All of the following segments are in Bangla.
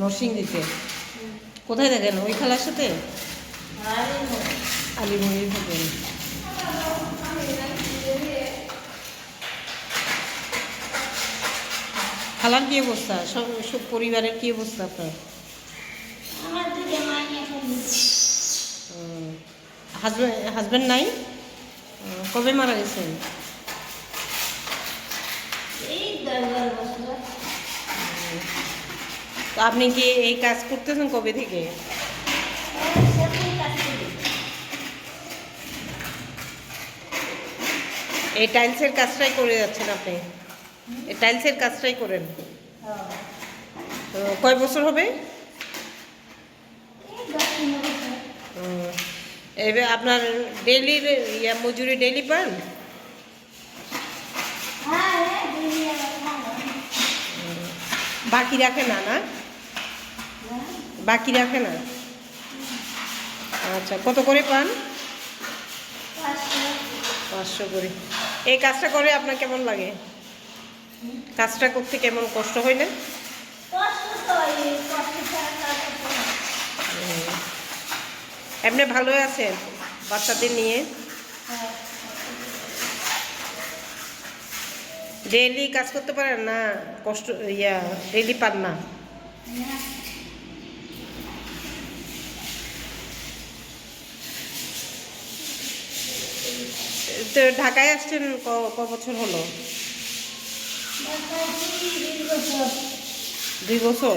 নরসিংদীতে কোথায় দেখেন? ওই খালার সাথে? আলিমুড়ির থাকেন খালার কি অবস্থা? সব সব পরিবারের কি অবস্থা আপনার? হাজব্যান্ড হাজব্যান্ড নাই? কবে মারা গেছেন এই দশ বারো বছর তো আপনি কি এই কাজ করতেছেন কবে থেকে? এই টাইলসের কাজটাই করে যাচ্ছেন আপনি? এই টাইলসের কাজটাই করেন। কয় বছর হবে? এবার আপনার ডেলির ইয়া মজুরি ডেলি পান? হ্যাঁ হ্যাঁ ভালো বাকি রাখে না না? বাকি রাখে না? আচ্ছা কত করে পান? পাঁচশো করে। এই কাজটা করে আপনার কেমন লাগে? কাজটা করতে কেমন কষ্ট হয় না। এমনি ভালোই আছেন বাচ্চাদের নিয়ে? ডেইলি কাজ করতে পারেন না? কষ্ট, ইয়া, ডেইলি পান না? তো ঢাকায় আসছেন ক- বছর হলো? দুই বছর?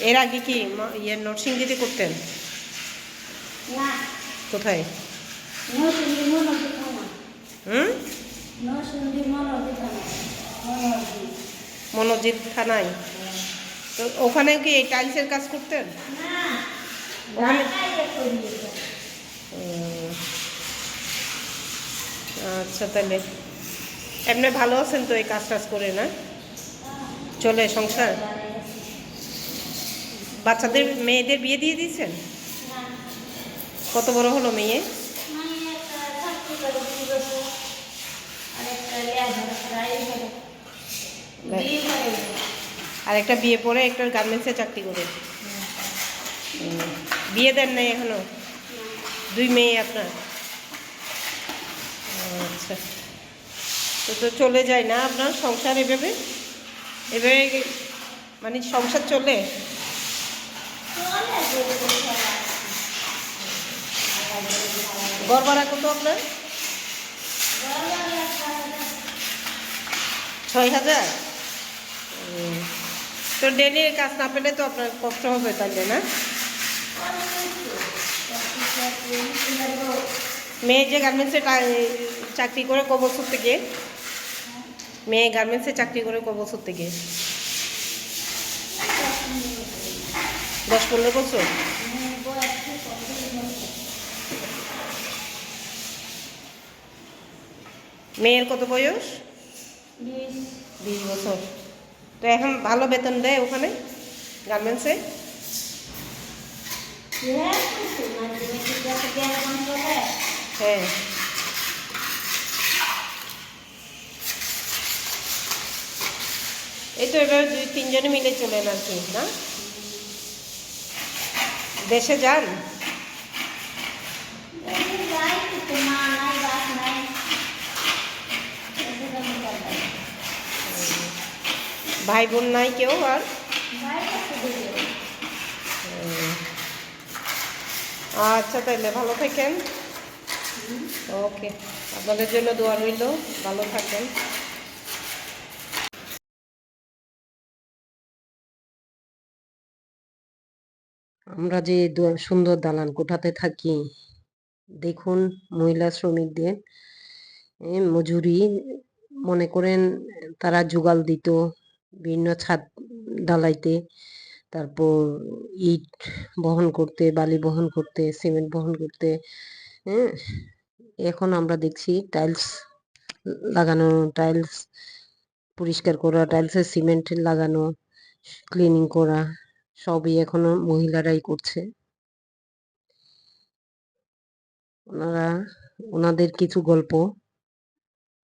এর আগে কি ইয়ে নরসিংদীতে করতেন? কোথায়? হুম? মনো মনোজিৎ থানায়? তো ওখানে কি এই টাইলসের কাজ করতেন? ওখানে- আচ্ছা তাহলে। এমনি ভালো আছেন তো এই কাজ টাজ করে না? চলে সংসার? বাচ্চাদের মেয়েদের বিয়ে দিয়ে দিয়েছেন? কত বড় হলো মেয়ে? আর একটা বিয়ে পরে একটা গার্মেন্টসে চাকরি করে। বিয়ে দেন নাই এখনও? দুই মেয়ে আপনার? আচ্ছা। তো তো চলে যায় না আপনার সংসার এভাবে? এভাবে মানে সংসার চলে? ঘর ভাড়া কত আপনার। ছয় হাজার? তো ডেলি কাজ না পেলে তো আপনার কষ্ট হবে তাহলে না? মেয়ে যে গার্মেন্টসে চাকরি করে ক বছর থেকে মেয়ে গার্মেন্টসে চাকরি করে ক বছর থেকে দশ পনেরো বছর? মেয়ের কত বয়স? বিশ। বছর। তো এখন ভালো বেতন দেয় ওখানে গার্মেন্টসে? হ্যাঁ, চলে। হ্যাঁ এই তো এবার দুই তিনজনে মিলে চলেন আর কি, না দেশে যান। ভাই বোন নাই কেউ আর। আচ্ছা তাহলে ভালো থাকেন ওকে, আপনাদের জন্য দোয়া রইল, ভালো থাকেন। আমরা যে সুন্দর দালান কোঠাতে থাকি, দেখুন মহিলা শ্রমিকদের মজুরি, মনে করেন তারা জোগাল দিত বিভিন্ন ছাদ ঢালাইতে, তারপর ইট বহন করতে, বালি বহন করতে, সিমেন্ট বহন করতে হ্যাঁ এখন আমরা দেখছি টাইলস লাগানো টাইলস পরিষ্কার করা টাইলসের সিমেন্ট লাগানো ক্লিনিং করা, সবই এখনও মহিলারাই করছে। ওনারা, ওনাদের কিছু গল্প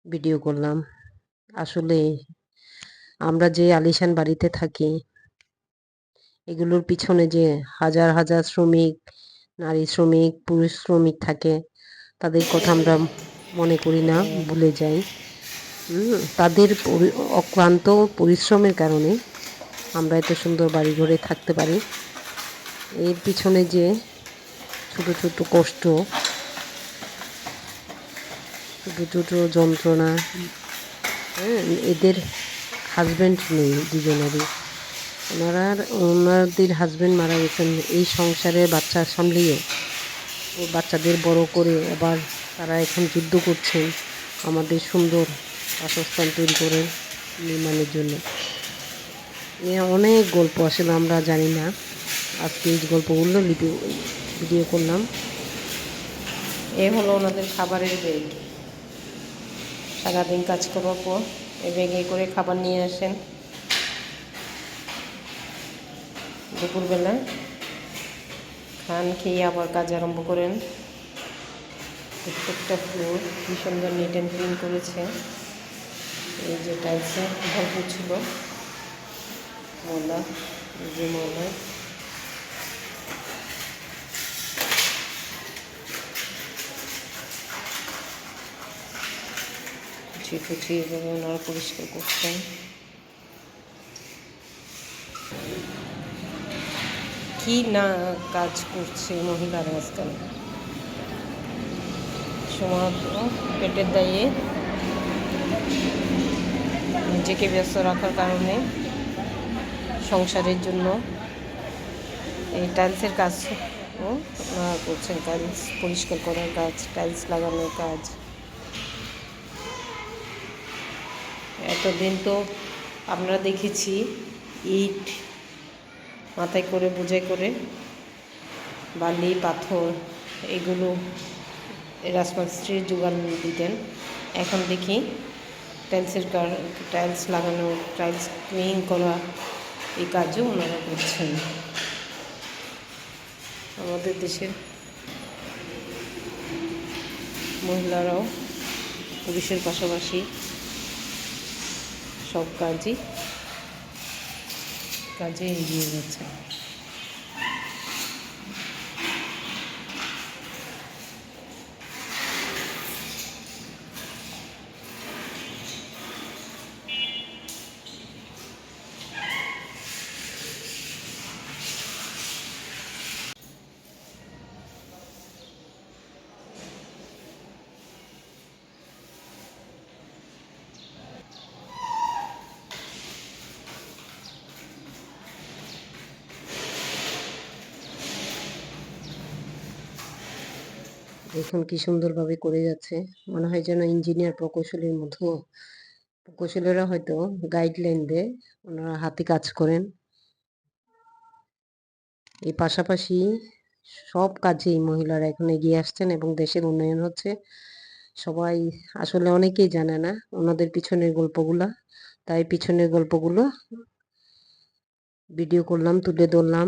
ভিডিও করলাম। আসলে আমরা যে আলিশান বাড়িতে থাকি, এগুলোর পিছনে যে হাজার হাজার শ্রমিক, নারী শ্রমিক, পুরুষ শ্রমিক থাকে তাদের কথা আমরা মনে করি না, ভুলে যাই। তাদের অক্লান্ত পরিশ্রমের কারণে আমরা এত সুন্দর বাড়ি ঘরে থাকতে পারি। এর পিছনে যে ছোট ছোট কষ্ট, ছোট ছোট যন্ত্রণা হ্যাঁ এদের হাজব্যান্ড নেই দুজনেরই। ওনারা ওনাদের হাজব্যান্ড মারা গেছেন এই সংসারে বাচ্চা সামলিয়ে। বাচ্চাদের বড় করে আবার তারা এখন যুদ্ধ করছেন আমাদের সুন্দর বাসস্থান তৈরি করে নির্মাণের জন্য। অনেক গল্প আসলে আমরা জানি না। আজকে এই গল্পগুলো লিপি ভিডিও করলাম। এ হলো ওনাদের খাবারের ব্যাগ। সারাদিন কাজ করার পর এ ব্যাগে করে খাবার নিয়ে আসেন। দুপুরবেলা খান খেয়ে আবার কাজ আরম্ভ করেন। প্রত্যেকটা ফ্লোর কি সুন্দর নিট অ্যান্ড ক্লিন করেছে। এই যে টাইলসে ভরপুর ছিল। এই যে ময়লা। কুচি কুচি এভাবে ওনারা পরিষ্কার করছেন। কি না কাজ করছে মহিলারা আজকাল? সময়ত পেটের দায়ে নিজেকে ব্যস্ত রাখার কারণে সংসারের জন্য এই টাইলসের কাজ ওনারা করছেন টাইলস পরিষ্কার করার কাজ টাইলস লাগানোর কাজ। এতদিন তো আমরা দেখেছি ইট মাথায় করে বোঝাই করে বালি, পাথর এগুলো রাজমিস্ত্রির যোগান দিতেন। এখন দেখি টাইলসের টাইলস লাগানো টাইলস ক্লিন করা এই কাজও ওনারা করছেন। আমাদের দেশের মহিলারাও পুরুষের পাশাপাশি সব কাজই কাজে এগিয়ে গেছে দেখুন কি সুন্দরভাবে করে যাচ্ছে? মনে হয় যেন ইঞ্জিনিয়ার প্রকৌশলীর মতো। প্রকৌশলীরা হয়তো গাইডলাইন দেয়, ওনারা হাতে কাজ করেন। এই পাশাপাশি সব কাজেই মহিলারা এখন এগিয়ে আসছেন এবং দেশের উন্নয়ন হচ্ছে। সবাই আসলে অনেকেই জানে না ওনাদের পিছনের গল্পগুলা। তাই পিছনের গল্পগুলো ভিডিও করলাম, তুলে ধরলাম।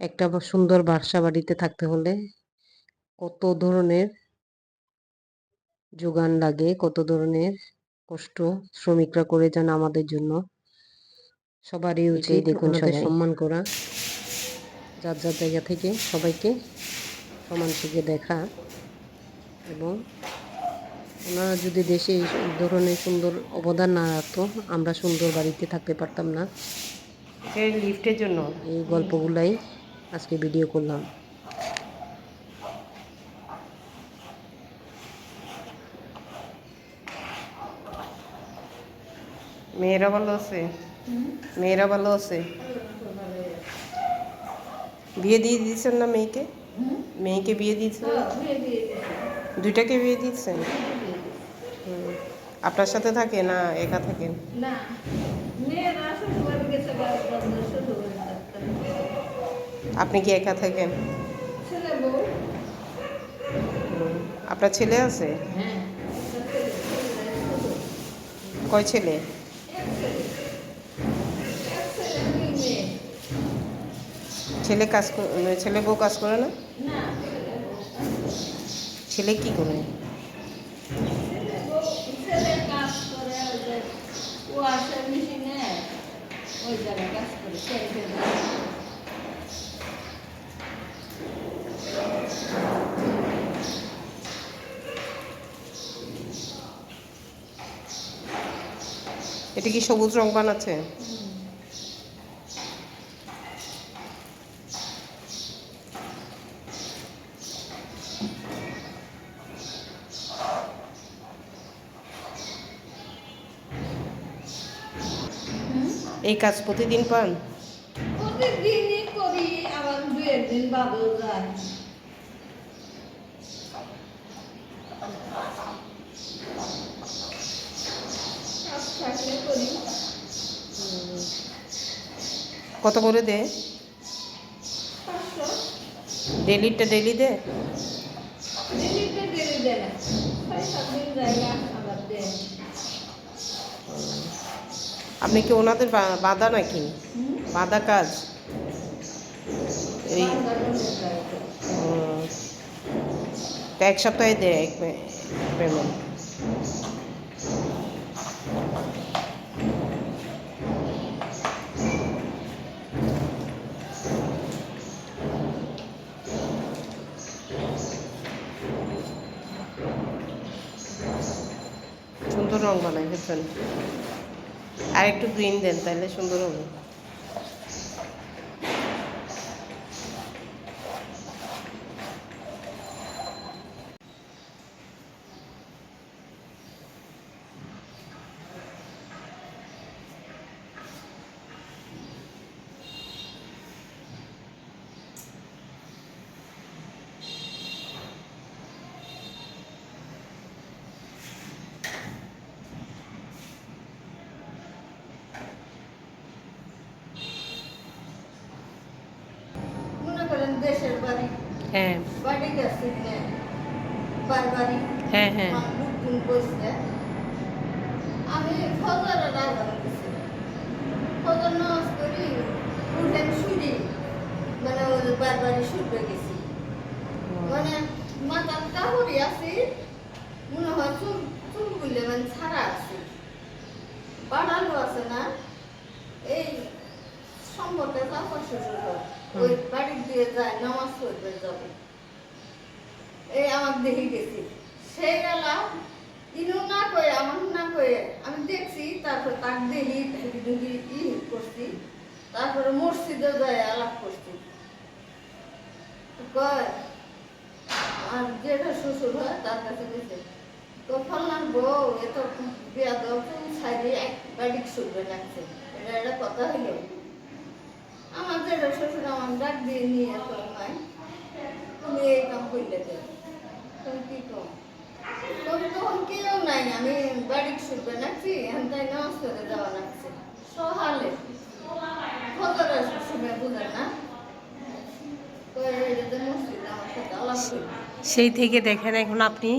একটা সুন্দর বাসা বাড়িতে থাকতে হলে কত ধরনের যোগান লাগে কত ধরনের কষ্ট শ্রমিকরা করে যান আমাদের জন্য। সবারই উচিত দেখুন সবাই। সম্মান করা। যার যার জায়গা থেকে সবাইকে সমান চোখে দেখা এবং ওনারা যদি দেশে এই ধরনের সুন্দর অবদান না রাখতো আমরা সুন্দর বাড়িতে থাকতে পারতাম না। লিফটের জন্য। এই গল্পগুলাই আজকে ভিডিও করলাম। মেয়েরা ভালো আছে? মেয়েরা ভালো আছে? বিয়ে দিয়ে দিয়েছেন না মেয়েকে? মেয়েকে বিয়ে দিয়েছেন? দুইটাকে বিয়ে দিয়েছেন। আপনার সাথে থাকে না একা থাকেন। আপনি কি একা থাকেন। আপনার ছেলে আছে? হ্যাঁ কয় ছেলে? ছেলে কাজ মানে ছেলে বউ কাজ করে না ছেলে কি করে। এটা কি সবুজ রং বানাচ্ছে এই কাজ প্রতিদিন পান? প্রতিদিনই করি আবার দু একদিন বাদেও যায়। কাজ থাকলে করি। কত করে দে ডেলিটা ডেলি দে দিল্লিতে দেরি দেয় না ছয় সাত দিন জায়গা আবার দেয় আপনি কি ওনাদের বাঁধা নাকি? বাঁধা কাজ? এই এক সপ্তাহে দেয় পেমেন্ট সুন্দর রং বানাই ফেলছেন আর একটু গ্রিন দেন তাহলে সুন্দর হবে মনে করেন দেশের বাড়ি হ্যাঁ। বাড়ি গেছি নে বারবারই হ্যাঁ হ্যাঁ। আমি দিছি ফজর নামাজ করি উঠেন শুরি মানে ওই বারবারই শুরবে গেছি। মানে মাথার কাপড়ই আছি। মনে হয় চুল চুলগুলো মানে ছাড়া আছে। বাড়ালো আছে না। এই সম্পর্কে শ্বশুর ওই বাড়ি দিয়ে যায়, নামাজ পড়বে যাবে। এই আমার দেখে গেছি। সেই গেলা, ইনু না কয়ে, আমার না কয়ে, আমি দেখছি, তারপর তাক দেখি, ঢুকি ঢুকি ই করছি, তারপরে মসজিদে যায় আলাপ করছি। কয়, আর যেটা শ্বশুর হয়, তার কাছে গেছে। তো ফলনার বউ এ তো বিয়া দাও চুল ছাড়িয়ে এক বাড়ি শুনবে লাগছে এটা একটা কথা হইল। যেটা শ্বশুর আমার ডাক দিয়ে নিয়ে তুমি এই কাম করলে তুমি কি কম তখন তখন কেউ নাই আমি বাড়ি শুনবে নাকছি এখন তাই নামাজ করে লাগছে। সহালে সময় বুঝে না। সেই থেকে দেখেন এখন আপনি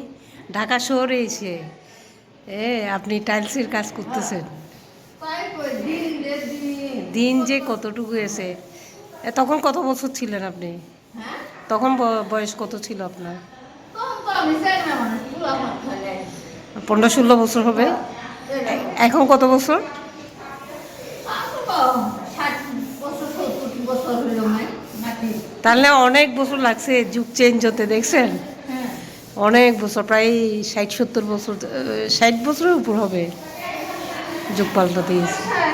ঢাকা শহরে এসে এ আপনি টাইলসের কাজ করতেছেন। দিন যে কতটুকু এসে তখন কত বছর ছিলেন আপনি? হ্যাঁ? তখন বয়স কত ছিল আপনার? কম তো আমি চাই না মানুষ পুরা মাঠ ফেলে পনেরো ষোলো বছর হবে? এখন কত বছর? তাহলে অনেক বছর লাগছে যুগ চেঞ্জ হতে দেখছেন? হ্যাঁ। অনেক বছর প্রায় ষাট সত্তর বছর ষাট বছরের উপর হবে। যুগ পাল্টাতে গেছে। হ্যাঁ।